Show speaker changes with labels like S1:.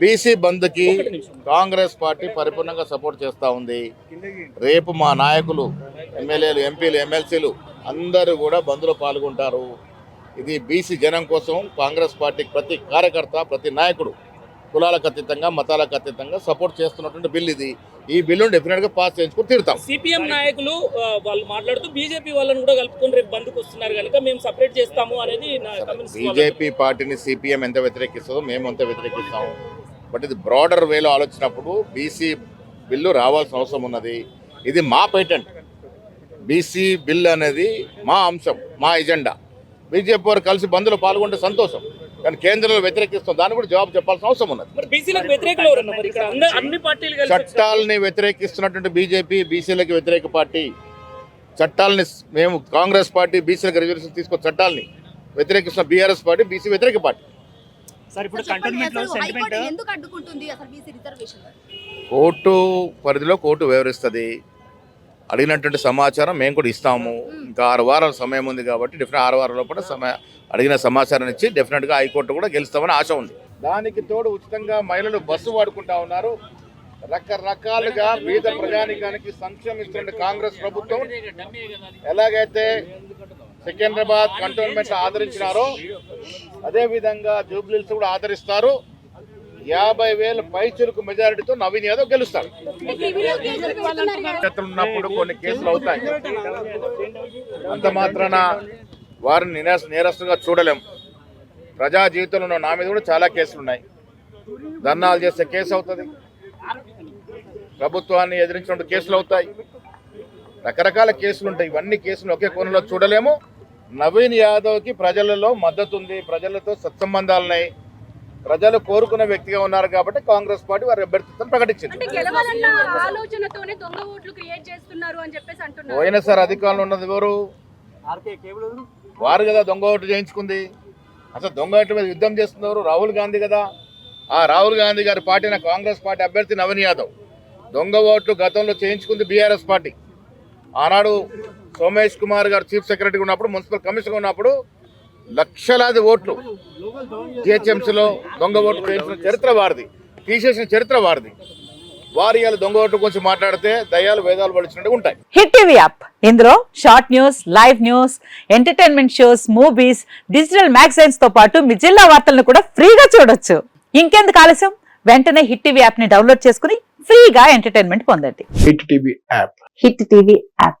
S1: BC బంద్కి Congress party పరిపూర్ణంగా support చేస్తూ ఉంది. రేపు మా నాయకులు ఎమ్మెల్యేలు ఎంపీలు ఎమ్మెల్సీలు అందరూ కూడా బంద్లో పాల్గొంటారు. ఇది బీసీ జనం కోసం కాంగ్రెస్ పార్టీకి ప్రతి కార్యకర్త ప్రతి నాయకుడు కులాలకు అతీతంగా మతాలకు అతీతంగా సపోర్ట్ చేస్తున్నటువంటి బిల్ ఇది. ఈ బిల్లును డెఫినెట్గా పాస్ చేయించుకుని తీరుతాం.
S2: సిపిఎం నాయకులు వాళ్ళు మాట్లాడుతూ బీజేపీ వాళ్ళని కూడా కలుపుకొని రేపు బంద్కు వస్తున్నారు కనుక మేము సపరేట్ చేస్తాము అనేది
S1: బీజేపీ పార్టీని సిపిఎం ఎంత వ్యతిరేకిస్తుందో మేము అంత వ్యతిరేకిస్తాము. బట్ ఇది బ్రాడర్ వేలో ఆలోచించినప్పుడు బీసీ బిల్లు రావాల్సిన అవసరం ఉన్నది. ఇది మా పేటెంట్ బీసీ బిల్ అనేది మా అంశం మా ఎజెండా. బీజేపీ వారు కలిసి బంద్లో పాల్గొంటే సంతోషం. కానీ కేంద్రంలో వ్యతిరేకిస్తాం దానికి కూడా జవాబు చెప్పాల్సిన అవసరం ఉన్నది. చట్టాలని వ్యతిరేకిస్తున్నటువంటి బీజేపీ బీసీలకు వ్యతిరేక పార్టీ. చట్టాలని మేము కాంగ్రెస్ పార్టీ బీసీలకు రిజర్వేషన్ తీసుకో చట్టాలని వ్యతిరేకిస్తున్న. బీఆర్ఎస్ పార్టీ బీసీ వ్యతిరేక పార్టీ.
S3: సార్ ఇప్పుడు
S4: చెప్పండి
S3: కంటోన్మెంట్లో
S4: అసలు
S3: సెంటిమెంట్
S4: హైకోర్టు ఎందుకు అడ్డుకుంటుంది? అసలు బీసీ రిజర్వేషన్
S1: కోర్టు పరిధిలో కోర్టు వివరిస్తుంది. అడిగినటువంటి సమాచారం మేము కూడా ఇస్తాము. ఇంకా ఆరు వారాల సమయం ఉంది కాబట్టి డెఫినెట్ ఆరు వారాల లోపల సమయ అడిగిన సమాచారం ఇచ్చి డెఫినెట్గా హైకోర్టు కూడా గెలుస్తామని ఆశ ఉంది. దానికి తోడు ఉచితంగా మహిళలు బస్సు వాడుకుంటా ఉన్నారు. రకరకాలుగా పేద ప్రజానికానికి సంక్షేమం ఇస్తున్న కాంగ్రెస్ ప్రభుత్వం ఎలాగైతే సికింద్రాబాద్ కంటోన్మెంట్ ఆదరించినారో. అదే విధంగా జూబ్లీస్ కూడా ఆదరిస్తారు. యాభై వేల పైచులకు మెజారిటీతో నవీన్ యాదవ్ గెలుస్తారు. ఉన్నప్పుడు కొన్ని కేసులు అవుతాయి. అంత మాత్రాన వారిని నేరస్తుగా చూడలేం. ప్రజా జీవితంలో నా మీద కూడా చాలా కేసులు ఉన్నాయి. ధర్నాలు చేస్తే కేసు అవుతుంది. ప్రభుత్వాన్ని ఎదిరించినట్టు కేసులు అవుతాయి. రకరకాల కేసులు ఉంటాయి. ఇవన్నీ కేసులు ఒకే కోణంలో చూడలేము. నవీన్ యాదవ్కి ప్రజలలో మద్దతు ఉంది ప్రజలతో సత్సంబంధాలున్నాయి. ప్రజలు కోరుకున్న వ్యక్తిగా ఉన్నారు కాబట్టి కాంగ్రెస్ పార్టీ వారి అభ్యర్థిత్వం ప్రకటించింది.
S5: అంటే గెలవాలన్న ఆలోచనతోనే దొంగ ఓట్లు క్రియేట్ చేస్తున్నారు అని చెప్పేసి అంటున్నారు.
S1: పోయినసారి అధికారంలో ఉన్నది ఎవరు? వారు కదా దొంగ ఓటు చేయించుకుంది. అసలు దొంగ ఓటు మీద యుద్ధం చేస్తుంది ఎవరు? రాహుల్ గాంధీ కదా. ఆ రాహుల్ గాంధీ గారి పార్టీన కాంగ్రెస్ పార్టీ అభ్యర్థి నవీన్ యాదవ్. దొంగ ఓట్లు గతంలో చేయించుకుంది బీఆర్ఎస్ పార్టీ. ఆనాడు సోమేష్ కుమార్ గారు చీఫ్ సెక్రటరీ ఉన్నప్పుడు మున్సిపల్ కమిషనర్ ఉన్నప్పుడు లక్షలాది ఓట్లు జిహెచ్ఎంసీలో దొంగ ఓట్లు చేయించిన చరిత్ర వారిది తీసేసిన చరిత్ర వారిది. వారి దొంగ ఓట్లు గురించి మాట్లాడితే దయ్యాలు వేదాలు పడిచినట్టు ఉంటాయి.
S6: Hit TV app. ఇందులో short news live news entertainment shows movies digital మ్యాగజైన్స్తో పాటు మీ జిల్లా వార్తలను కూడా ఫ్రీగా చూడొచ్చు. ఇంకెందుకు ఆలస్యం? వెంటనే హిట్ టీవీ యాప్ని డౌన్లోడ్ చేసుకుని ఫ్రీగా ఎంటర్టైన్మెంట్ పొందండి.
S7: Hit TV app.
S6: Hit TV app.